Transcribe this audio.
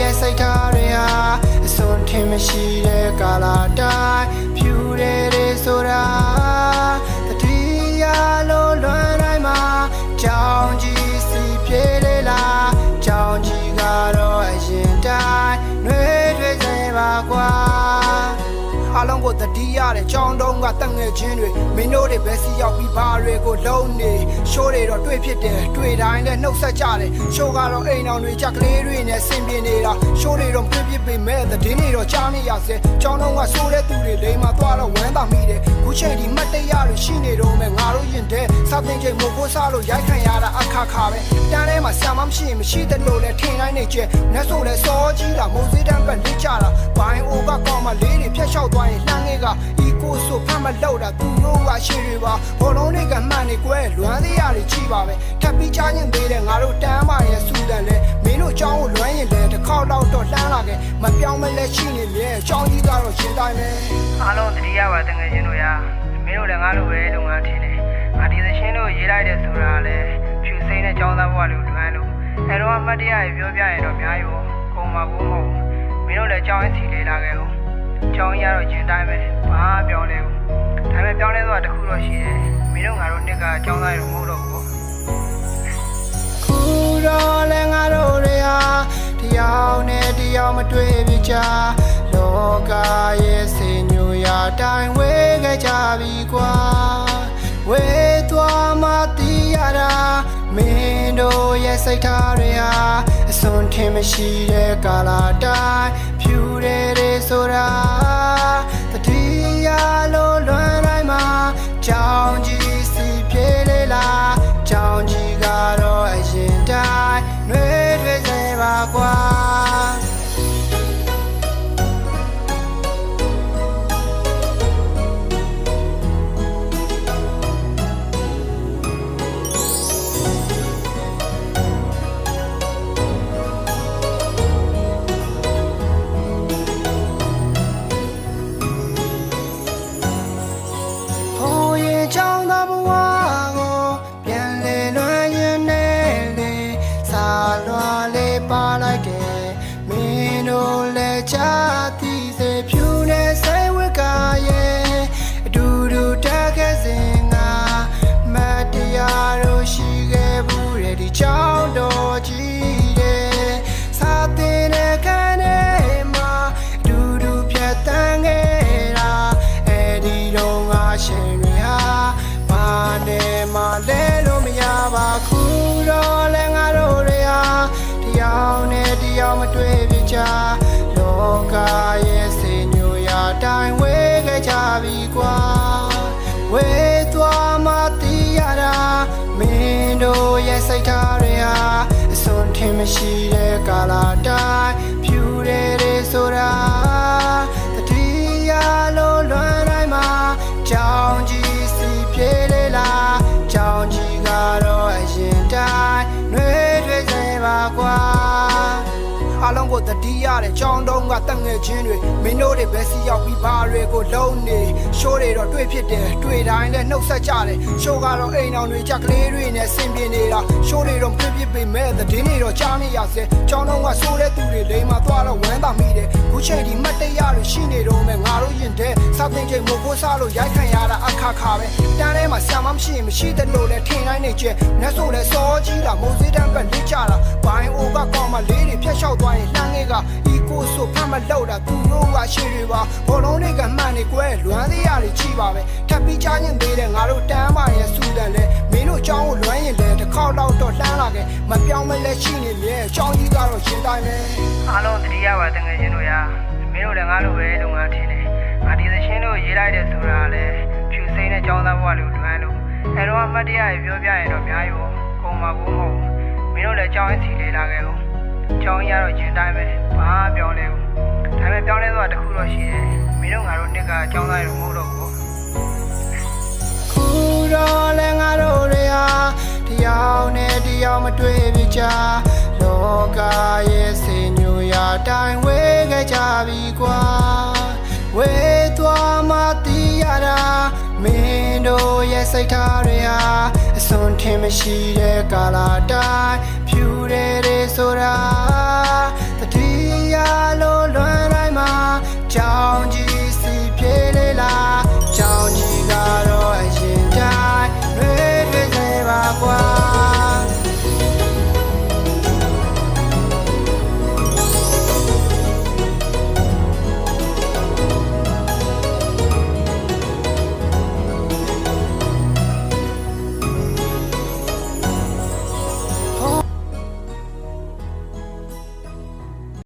ရဲ့စိတ်ထားတွေဟာအစွန်ထင်မရှိတဲ့ကာလာတိုင်း အားလုံးကိုတတိရတဲ့ကြောင်းတုံးကတက်ငယ်ချင်းတွေမင်းတို့တွေပဲစီရောက်ပြီးဘာတွေကိုလုံးနေရှိုးတွေတော့တွေ့ဖြစ်တယ်တွေ့တိုင်းလည်းနှုတ်ဆက်ကြတယ်ရှိုးကတော့အိမ်အောင်တွေကြက်ကလေးတွေနဲ့ဆင်ပြေနေတာရှိုးတွေတော့ပြစ်ပြစ်ပေမဲ့သတင်းတွေတော့ကြားနေရစေကြောင်းတုံးကဆိုးတဲ့သူတွေလိမ်မာသွားတော့ဝမ်းသာမိတယ်ခုချိန်ဒီမှတ်တရတွေရှိနေတော့မဲ့ငါတို့ရင်တဲ့စာသင်ချိန်မို့ကိုစားလို့ရိုက်ခံရတာအခါခါပဲတန်းထဲမှာဆံမမရှိရင်မရှိတဲ့လို့လဲထင်တိုင်းနေကျနှက်ဆိုလဲစောကြီးတာမိုးစေးတန်းပဲလစ်ကြတာဘိုင်းအိုကကောင်းမလေးတွေဖျက်လျှောက်သွားရင် လှမ်းငယ်ကအီကိုဆိုဖတ်မလောက်တာသူတို့ကရှေ့တွေပါဘောလုံးတွေကမှန်နေကွဲလွမ်းသေးရတွေချိပါပဲထပ်ပြီးကြားရင်သေးတယ်ငါတို့တန်းမရဲ့စူတန်လဲမင်းတို့အကြောင်းကိုလွမ်းရင်လဲတစ်ခေါက်တော့တော့လှမ်းလာခဲ့မပြောင်းမလဲရှိနေလေအကြောင်းကြီးကတော့ရှင်းတိုင်းပဲအားလုံးတတိယပါတငယ်ချင်းတို့ရာမင်းတို့လည်းငါတို့ပဲလုပ်ငန်းထင်းတယ်ငါဒီသရှင်တို့ရေးလိုက်တဲ့ဆိုတာလည်းဖြူစိမ့်တဲ့ចောင်းသားဘဝလေးကိုလွမ်းလို့အဲတော့အမှတ်တရရေပြောပြရင်တော့အများကြီးပေါ့ကုံပါဘူးမဟုတ်ဘူးမင်းတို့လည်းကြောင်းရင်စီလေးလာခဲ့ဦး ကြောင်းရတော့ကျင်တိုင်းပဲဘာပြောင်းလဲဘူးဒါပေမဲ့ပြောင်းလဲသွားတစ်ခုတော့ရှိတယ်မင်းတို့ငါတို့နှစ်ကចောင်းသားရုံမဟုတ်တော့ဘူးပေါ့ခုတော့လဲငါတို့တွေဟာတရားနဲ့တရားမတွေ့ပြချလောကရဲ့စင်ညိုရာတိုင်းဝေးခဲ့ကြပြီကွာဝေးသွားမှတီးရတာမင်းတို့ရဲ့စိတ်ထားတွေဟာအစွန်ထင်မရှိတဲ့ကာလာတိုင်း ဖြူတယ်တွေဆိုတာတတိ ရှင်တွေဟာဘာနဲ့မှလဲလို့မရပါခုတော့လဲငါတို့တွေဟာတရားနဲ့တရားမတွေ့ပြချလောကရဲ့စင်ညိုရာတိုင်းဝေးခဲ့ကြပြီကွာဝေးသွားမှတီးရတာမင်းတို့ရဲ့စိတ်ထားတွေဟာအစွန်ထင်မရှိတဲ့ကာလာတိုင်း a la ကိုတတိရတဲ့ကြောင်းတုံးကတက်ငယ်ချင်းတွေမင်းတို့တွေပဲစီရောက်ပြီးဘာတွေကိုလုံးနေရှိုးတွေတော့တွေ့ဖြစ်တယ်တွေ့တိုင်းလည်းနှုတ်ဆက်ကြတယ်ရှိုးကတော့အိမ်အောင်တွေကြက်ကလေးတွေနဲ့ဆင်ပြေနေတာရှိုးတွေတော့ပြစ်ပြစ်ပေမဲ့သတင်းတွေတော့ကြားနေရစေကြောင်းတုံးကဆိုးတဲ့သူတွေလိမ်မာသွားတော့ဝမ်းသာမိတယ်ခုချိန်ဒီမှတ်တရတွေရှိနေတော့မဲ့ငါတို့ရင်တဲ့စာသင်ချိန်မို့ကိုစားလို့ရိုက်ခံရတာအခါခါပဲတန်းထဲမှာဆံမမရှိရင်မရှိတဲ့လို့လဲထင်တိုင်းနေကျနှက်ဆိုလဲစောကြီးတာမိုးစေးတန်းပဲလစ်ကြတာဘိုင်းအိုကကောင်းမလေးတွေဖျက်လျှောက်သွားရင်လှမ်းငယ်ကအီကိုဆိုဖတ်မလောက်တာသူတို့ကရှေ့တွေပါဘောလုံးတွေကမှန်နေကွဲလွမ်းသေးရတွေချိပါပဲထပ်ပြီးကြားရင်သေးတယ်ငါတို့တန်းမရဲ့စူတန်လဲမင်းတို့အကြောင်းကိုလွမ်းရင်လဲတစ်ခေါက်တော့တော့လှမ်းလာခဲ့မပြောင်းမလဲရှိနေလေအကြောင်းကြီးကတော့ရှင်းတိုင်းပဲအားလုံးတတိယပါတငယ်ချင်းတို့ရာမင်းတို့လည်းငါတို့ပဲလုပ်ငန်းထင်းတယ်ငါဒီသရှင်တို့ရေးလိုက်တဲ့ဆိုတာလည်းဖြူစိမ့်တဲ့ចောင်းသားဘဝလေးကိုလွမ်းလို့အဲတော့အမှတ်တရရေပြောပြရင်တော့အများကြီးပေါ့ကုံပါဘူးမဟုတ်ဘူးမင်းတို့လည်းကြောင်းရင်စီလေးလာခဲ့ဦး ကြောင်းရတော့ရင်တိုင်းပဲဘာပြောလဲဘူးဒါပေမဲ့ပြောင်းလဲဆိုတာတခုတော့ရှိတယ်မင်းတို့ငါတို့နှစ်ကကြောင်းသားရုံမဟုတ်တော့ဘူးခုတော့လဲငါတို့တွေဟာတယောက်နဲ့တယောက်မတွေ့ပြကြလောကရဲ့စင်ညူရာတိုင်းဝေခဲ့ကြပြီကွာဝေသွားမှ မင်းတို့ရဲ့စိတ်ထားတွေဟာအစွန်ထင်မရှိတဲ့ကာလတိုင်းဖြူတယ်တွေဆိုတာတတိယလိုလွန်တိုင်းမှာကြောင်ကြီး